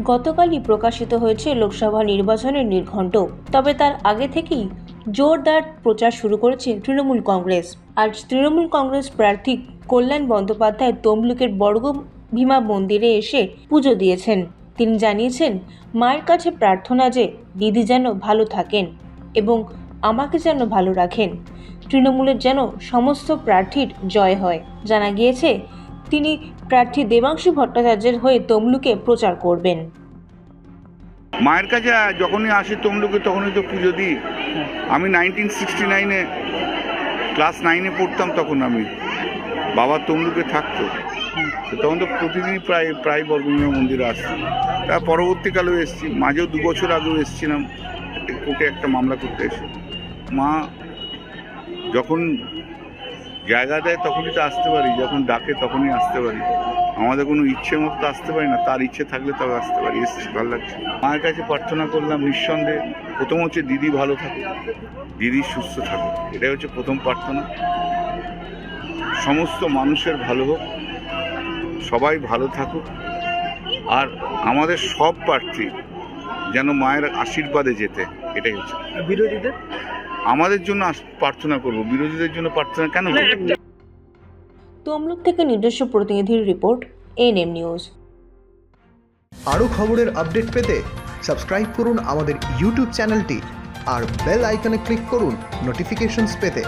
গতকালই প্রকাশিত হয়েছে লোকসভা নির্বাচনের নির্ঘণ্ট, তবে তার আগে থেকেই জোরদার প্রচার শুরু করেছে তৃণমূল কংগ্রেস। আজ তৃণমূল কংগ্রেস প্রার্থী কল্যাণ বন্দ্যোপাধ্যায় তমলুকের বর্গ ভীমা মন্দিরে এসে পুজো দিয়েছেন। তিনি জানিয়েছেন, মায়ের কাছে প্রার্থনা যে দিদি যেন ভালো থাকেন এবং আমাকে যেন ভালো রাখেন, তৃণমূলের যেন সমস্ত প্রার্থীর জয় হয়। জানা গিয়েছে তিনি প্রার্থী দেবাংশু ভট্টাচার্যের হয়ে তমলুকে প্রচার করবেন। মায়ের কাছে যখনই আসি তমলুকে, তখনই তো পুজো দিই। আমি নাইনটিন সিক্সটি নাইনে ক্লাস নাইনে পড়তাম তখন আমি। বাবা তমলুকে থাকতো। তখন তো প্রতিদিনই প্রায় প্রায় বর্গমীয় মন্দিরে আসতাম। তার পরবর্তীকালেও এসেছি। মাঝেও দু বছর আগেও এসেছিলাম। কোর্টে একটা মামলা করতে এসে। মা যখন জায়গা দেয় তখনই তো আসতে পারি, যখন ডাকে তখনই আসতে পারি। আমাদের কোনো ইচ্ছে মতো আসতে পারি না, তার ইচ্ছে থাকলে তবে আসতে পারি, এসছি, ভালো লাগছে। মায়ের কাছে প্রার্থনা করলাম নিঃসন্দেহে, প্রথম হচ্ছে দিদি ভালো থাকুক, দিদি সুস্থ থাকুক, এটাই হচ্ছে প্রথম প্রার্থনা। সমস্ত মানুষের ভালো হোক, সবাই ভালো থাকুক, আর আমাদের সব প্রার্থী যেন মায়ের আশীর্বাদে যেতে, এটাই হচ্ছে। বিরোধীদের? আমাদের জন্য প্রার্থনা করব বিরোধীদের জন্য প্রার্থনা কেন? তমলুক থেকে নিজস্ব প্রতিনিধির রিপোর্ট এনএম নিউজ আরও খবরের আপডেট পেতে সাবস্ক্রাইব করুন আমাদের ইউটিউব চ্যানেলটি আর বেল আইকনে ক্লিক করুন নোটিফিকেশনস পেতে